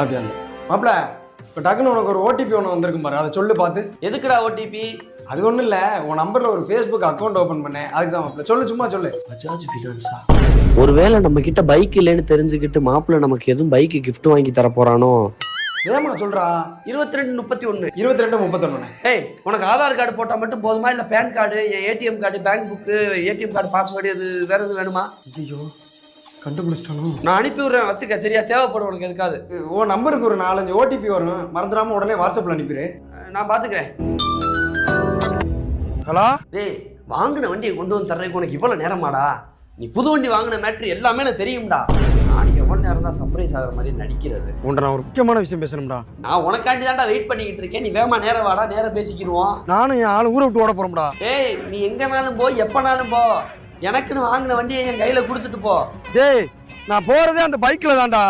அப்படியா? மாப்பிள இப்போ டக்குன்னு உனக்கு ஒரு ஓடிபி ஒன்று வந்திருக்கும் பாரு. அதை சொல்லு பார்த்து. எதுக்குடா ஓடிபி அது ஒன்றும் இல்லை. உன் நம்பரில் ஒரு ஃபேஸ்புக் அக்கௌண்ட் ஓப்பன் பண்ணேன். அதுக்கு தான் மாப்பிள. சொல்லு சும்மா சொல்லு. பஜாஜ் ஃபினான்ஸா ஒருவேளை நம்ம கிட்ட பைக் இல்லைன்னு தெரிஞ்சுக்கிட்டு மாப்பிள்ள நமக்கு எதுவும் பைக் gift வாங்கி தர போறானோ? ஏமா சொல்றா? இருபத்தி ரெண்டு முப்பத்தி ஒன்று இருபத்தி ரெண்டு முப்பத்தொன்னு. ஏய் உனக்கு ஆதார் கார்டு போட்டால் மட்டும் போதுமா? இல்லை பேன் கார்டு என் ATM card bank book ATM card password இது வேற எதுவும் வேணுமா? ஐயோ கண்டுபிடிச்சிட்டானோ? நான் அனுப்பி விடுறேன் வச்சுக்க சரியா? தேவைப்படும் உனக்கு எதுக்காது உன் நம்பருக்கு ஒரு நாலஞ்சு ஓடிபி வரும். மறந்துடாம உடனே வாட்ஸ்அப்பில் அனுப்பிடு. நான் பார்த்துக்கிறேன் ஹலோ? டேய் வாங்கின வண்டியை கொண்டு வந்து தர்றதுக்கு உனக்கு இவ்வளோ நேரமாடா? நீ புது வண்டி வாங்கின மேட்ரு எல்லாமே எனக்கு தெரியும்டா. நான் எவ்வளோ நேரம் தான் சர்ப்ரைஸ் ஆகிற மாதிரி நடிக்கிறது. உன்ட்ட நான் ஒரு முக்கியமான விஷயம் பேசணும்டா. நான் உனக்காண்டி தான்டா வெயிட் பண்ணிக்கிட்டு இருக்கேன். நீ வேமா நேரம் வாடா நேரம் பேசிக்கிடுவோம் நானும் என் ஆளு ஊரை விட்டு ஓட போறோம்டா. ஏய் நீ எங்கனாலும் போ எப்பனாலும் போ. எனக்குன்னு வாங்கின வண்டியை என் கையில கொடுத்துட்டு போ. டேய் நான் போறதே அந்த பைக்ல தான்டா.